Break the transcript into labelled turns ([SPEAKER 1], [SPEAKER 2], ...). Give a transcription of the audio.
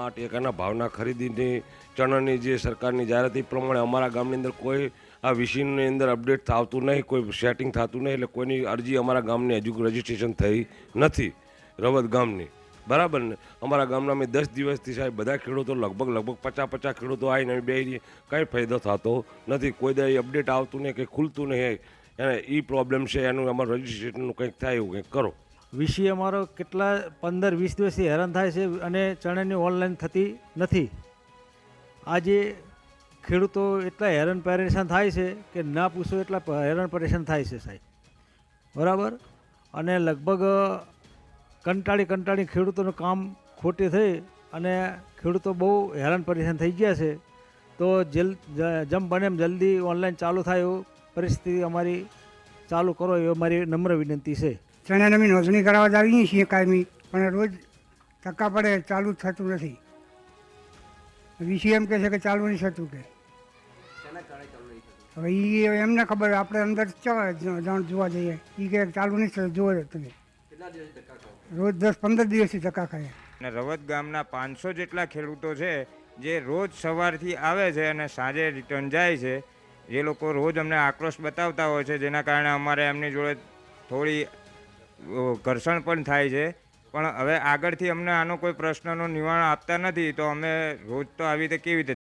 [SPEAKER 1] ટેકાના ભાવના ખરીદીની ચણાની જે સરકારની જાહેરાત પ્રમાણે અમારા ગામની અંદર કોઈ આ વિષયની અંદર અપડેટ થતું નહીં, કોઈ સેટિંગ થતું નહીં, એટલે કોઈની અરજી અમારા ગામની હજુ રજીસ્ટ્રેશન થઈ નથી રવત ગામની. બરાબર ને? અમારા ગામના મેં દસ દિવસથી સાહેબ બધા ખેડૂતો લગભગ લગભગ પચાસ પચાસ ખેડૂતો આવીને બે કંઈ ફાયદો થતો નથી. કોઈ દે અપડેટ આવતું નહીં કંઈ ખુલતું નહીં, એને એ પ્રોબ્લેમ છે, એનું અમારું રજીસ્ટ્રેશનનું કંઈક થાય એવું કંઈક કરો.
[SPEAKER 2] વિષય અમારો કેટલા પંદર, વીસ દિવસથી હેરાન થાય છે અને ચણાની ઓનલાઈન થતી નથી. આજે ખેડૂતો એટલા હેરાન પરેશાન થાય છે કે ના પૂછો એટલા હેરાન પરેશાન થાય છે સાહેબ. બરાબર? અને લગભગ, કંટાળી કંટાળી ખેડૂતોનું કામ ખોટે થઈ અને ખેડૂતો બહુ હેરાન પરેશાન થઈ ગયા છે. તો જલ જેમ બને એમ જલ્દી ઓનલાઈન ચાલુ થાય એવું પરિસ્થિતિ અમારી ચાલુ કરો એ અમારી નમ્ર વિનંતી છે.
[SPEAKER 3] ચણાને અમે નોંધણી કરાવવા જ આવીએ છીએ કાયમી પણ રોજ ધક્કા પડે ચાલુ જ થતું નથી. વીસી એમ કહે છે કે ચાલુ નહીં થતું કે. હવે એ એમને ખબર આપણે અંદર જાણ જોવા જઈએ. એ કે ચાલુ નહીં થતું જોવો તમે. રોજ દસ પંદર દિવસથી ધક્કા ખાય.
[SPEAKER 4] અને રવત ગામના પાંચસો જેટલા ખેડૂતો છે જે રોજ સવારથી આવે છે અને સાંજે રિટર્ન જાય છે જે લોકો રોજ અમને આક્રોશ બતાવતા હોય છે જેના કારણે અમારે એમની જોડે થોડી ઘર્ષણ પણ થાય છે. પણ હવે આગળથી અમને આનો કોઈ પ્રશ્નનો નિવારણ આપતા નથી, તો અમે રોજ તો આવી રીતે કેવી રીતે